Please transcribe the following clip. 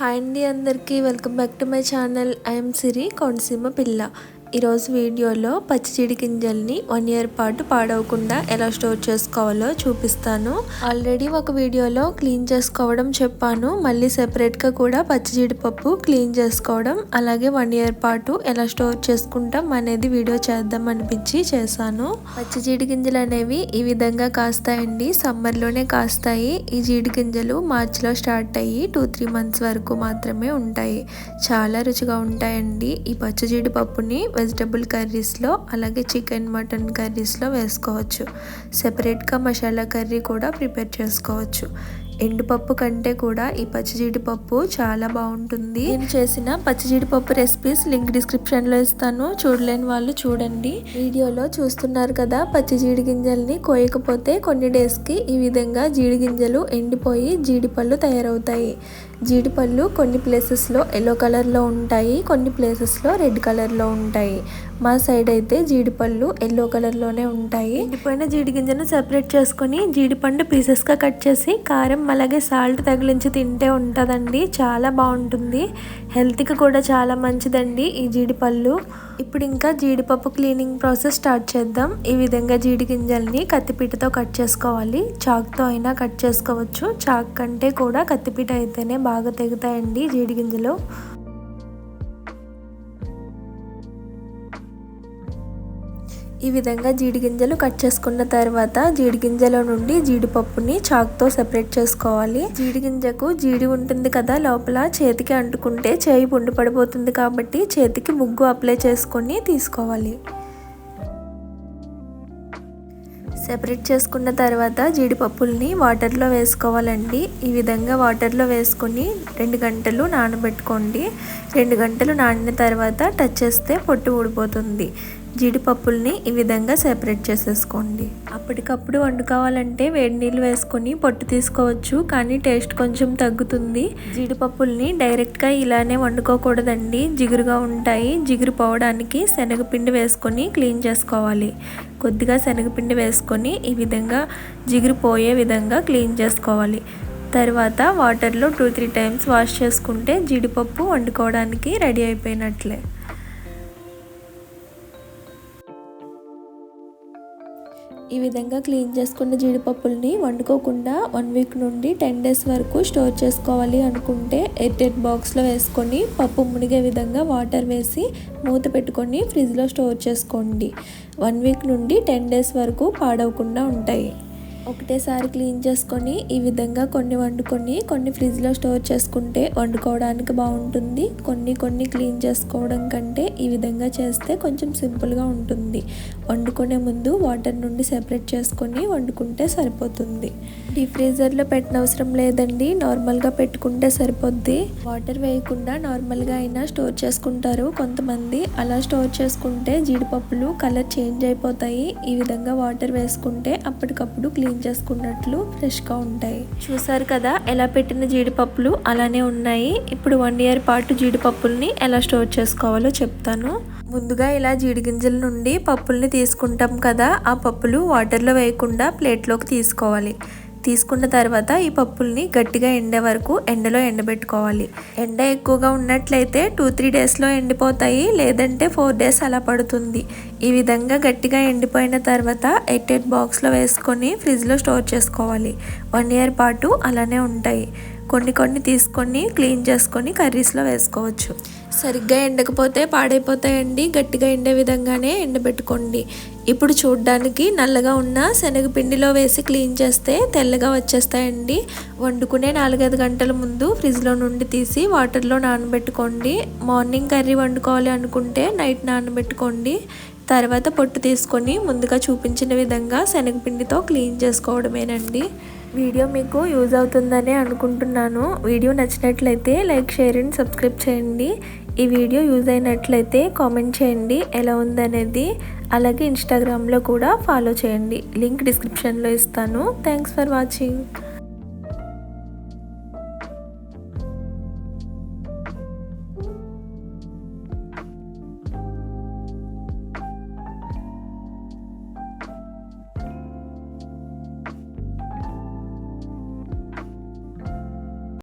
Hi అండి అందరికీ. Welcome back to my channel. I'm Siri Konaseema పిల్ల. ఈరోజు వీడియోలో పచ్చి జీడి గింజల్ని వన్ ఇయర్ పాటు పాడవకుండా ఎలా స్టోర్ చేసుకోవాలో చూపిస్తాను. ఆల్రెడీ ఒక వీడియోలో క్లీన్ చేసుకోవడం చెప్పాను. మళ్ళీ సెపరేట్గా కూడా పచ్చి జీడిపప్పు క్లీన్ చేసుకోవడం అలాగే వన్ ఇయర్ పాటు ఎలా స్టోర్ చేసుకుంటాం అనేది వీడియో చేద్దాం అనిపించి చేశాను. పచ్చి జీడి గింజలు అనేవి ఈ విధంగా కాస్తాయండి. సమ్మర్లోనే కాస్తాయి. ఈ జీడి గింజలు మార్చిలో స్టార్ట్ అయ్యి టూ త్రీ మంత్స్ వరకు మాత్రమే ఉంటాయి. చాలా రుచిగా ఉంటాయండి. ఈ పచ్చి జీడిపప్పుని వెజిటబుల్ కర్రీస్లో అలాగే చికెన్ మటన్ కర్రీస్లో వేసుకోవచ్చు. సెపరేట్గా మసాలా కర్రీ కూడా ప్రిపేర్ చేసుకోవచ్చు. ఎండుపప్పు కంటే కూడా ఈ పచ్చి జీడిపప్పు చాలా బాగుంటుంది. నేను చేసిన పచ్చి జీడిపప్పు రెసిపీస్ లింక్ డిస్క్రిప్షన్లో ఇస్తాను. చూడలేని వాళ్ళు చూడండి. వీడియోలో చూస్తున్నారు కదా పచ్చి జీడి గింజల్ని కోయకపోతే కొన్ని డేస్కి ఈ విధంగా జీడి గింజలు ఎండిపోయి జీడిపళ్ళు తయారవుతాయి. జీడిపళ్ళు కొన్ని ప్లేసెస్లో ఎల్లో కలర్లో ఉంటాయి కొన్ని ప్లేసెస్లో రెడ్ కలర్లో ఉంటాయి. మా సైడ్ అయితే జీడిపళ్ళు ఎల్లో కలర్లోనే ఉంటాయి. ఎండిపోయిన జీడి గింజను సెపరేట్ చేసుకొని జీడిపండు పీసెస్గా కట్ చేసి కారం అలాగే సాల్ట్ తగిలించి తింటే ఉంటుందండి. చాలా బాగుంటుంది. హెల్త్కి కూడా చాలా మంచిదండి ఈ జీడిపళ్ళు. ఇప్పుడు ఇంకా జీడిపప్పు క్లీనింగ్ ప్రాసెస్ స్టార్ట్ చేద్దాం. ఈ విధంగా జీడి గింజల్ని కత్తిపీటతో కట్ చేసుకోవాలి. చాక్తో అయినా కట్ చేసుకోవచ్చు. చాక్ కంటే కూడా కత్తిపీట అయితేనే బాగా తెగుతాయండి జీడి గింజలు ఈ విధంగా జీడి గింజలు కట్ చేసుకున్న తర్వాత జీడి గింజల నుండి జీడిపప్పుని చాక్తో సెపరేట్ చేసుకోవాలి. జీడి గింజకు జీడి ఉంటుంది కదా లోపల చేతికి అంటుకుంటే చేయి పుండు పడిపోతుంది కాబట్టి చేతికి ముగ్గు అప్లై చేసుకొని తీసుకోవాలి. సెపరేట్ చేసుకున్న తర్వాత జీడిపప్పుల్ని వాటర్లో వేసుకోవాలండి. ఈ విధంగా వాటర్లో వేసుకొని రెండు గంటలు నానబెట్టుకోండి. రెండు గంటలు నానిన తర్వాత టచ్ చేస్తే పొట్టు ఊడిపోతుంది. జీడిపప్పుల్ని ఈ విధంగా సెపరేట్ చేసేసుకోండి. అప్పటికప్పుడు వండుకోవాలంటే వేడి నీళ్ళు వేసుకొని పొట్టు తీసుకోవచ్చు కానీ టేస్ట్ కొంచెం తగ్గుతుంది. జీడిపప్పుల్ని డైరెక్ట్గా ఇలానే వండుకోకూడదండి. జిగురుగా ఉంటాయి. జిగురు పోవడానికి శనగపిండి వేసుకొని క్లీన్ చేసుకోవాలి. కొద్దిగా శనగపిండి వేసుకొని ఈ విధంగా జిగురు పోయే విధంగా క్లీన్ చేసుకోవాలి. తర్వాత వాటర్లో టూ త్రీ టైమ్స్ వాష్ చేసుకుంటే జీడిపప్పు వండుకోవడానికి రెడీ అయిపోయినట్లే. ఈ విధంగా క్లీన్ చేసుకున్న జీడిపప్పుల్ని వండుకోకుండా వన్ వీక్ నుండి టెన్ డేస్ వరకు స్టోర్ చేసుకోవాలి అనుకుంటే ఎయిర్టెడ్ బాక్స్లో వేసుకొని పప్పు మునిగే విధంగా వాటర్ వేసి మూత పెట్టుకొని ఫ్రిడ్జ్లో స్టోర్ చేసుకోండి. వన్ వీక్ నుండి టెన్ డేస్ వరకు పాడవకుండా ఉంటాయి. ఒకటేసారి క్లీన్ చేసుకొని ఈ విధంగా కొన్ని వండుకొని కొన్ని ఫ్రిడ్జ్లో స్టోర్ చేసుకుంటే వండుకోవడానికి బాగుంటుంది. కొన్ని కొన్ని క్లీన్ చేసుకోవడం కంటే ఈ విధంగా చేస్తే కొంచెం సింపుల్గా ఉంటుంది. వండుకునే ముందు వాటర్ నుండి సెపరేట్ చేసుకొని వండుకుంటే సరిపోతుంది. డీప్ ఫ్రీజర్లో పెట్టిన అవసరం లేదండి. నార్మల్గా పెట్టుకుంటే సరిపోద్ది. వాటర్ వేయకుండా నార్మల్గా అయినా స్టోర్ చేసుకుంటారు కొంతమంది. అలా స్టోర్ చేసుకుంటే జీడిపప్పులు కలర్ చేంజ్ అయిపోతాయి. ఈ విధంగా వాటర్ వేసుకుంటే అప్పటికప్పుడు క్లీన్ చేసుకున్నట్లు ఫ్రెష్గా ఉంటాయి. చూసారు కదా ఎలా పెట్టిన జీడిపప్పులు? అలానే ఉన్నాయి. ఇప్పుడు వన్ ఇయర్ పాటు జీడిపప్పుల్ని ఎలా స్టోర్ చేసుకోవాలో చెప్తాను. ముందుగా ఇలా జీడి గింజల నుండి పప్పుల్ని తీసుకుంటాం కదా ఆ పప్పులు వాటర్లో వేయకుండా ప్లేట్లోకి తీసుకోవాలి. తీసుకున్న తర్వాత ఈ పప్పుల్ని గట్టిగా ఎండే వరకు ఎండలో ఎండబెట్టుకోవాలి. ఎండ ఎక్కువగా ఉన్నట్లయితే టూ త్రీ డేస్లో ఎండిపోతాయి లేదంటే ఫోర్ డేస్ అలా పడుతుంది. ఈ విధంగా గట్టిగా ఎండిపోయిన తర్వాత ఎయిట్ ఎయిట్ బాక్స్లో వేసుకొని ఫ్రిడ్జ్లో స్టోర్ చేసుకోవాలి. వన్ ఇయర్ పాటు అలానే ఉంటాయి. కొన్ని కొన్ని తీసుకొని క్లీన్ చేసుకొని కర్రీస్లో వేసుకోవచ్చు. సరిగ్గా ఎండకపోతే పాడైపోతాయండి. గట్టిగా ఎండే విధంగానే ఎండబెట్టుకోండి. ఇప్పుడు చూడ్డానికి నల్లగా ఉన్న శనగపిండిలో వేసి క్లీన్ చేస్తే తెల్లగా వచ్చేస్తాయండి. వండుకునే నాలుగైదు గంటల ముందు ఫ్రిడ్జ్లో నుండి తీసి వాటర్లో నానబెట్టుకోండి. మార్నింగ్ కర్రీ వండుకోవాలి అనుకుంటే నైట్ నానబెట్టుకోండి. తర్వాత పొట్టు తీసుకొని ముందుగా చూపించిన విధంగా శనగపిండితో క్లీన్ చేసుకోవడమేనండి. వీడియో మీకు యూజ్ అవుతుందని అనుకుంటున్నాను. వీడియో నచ్చినట్లయితే లైక్ షేర్ అండ్ సబ్స్క్రైబ్ చేయండి. ఈ వీడియో యూజ్ అయినట్లయితే కామెంట్ చేయండి. ఎలా ఉందనేది అలాగే ఇన్స్టాగ్రామ్లో కూడా ఫాలో చేయండి. లింక్ డిస్క్రిప్షన్లో ఇస్తాను. Thanks for watching.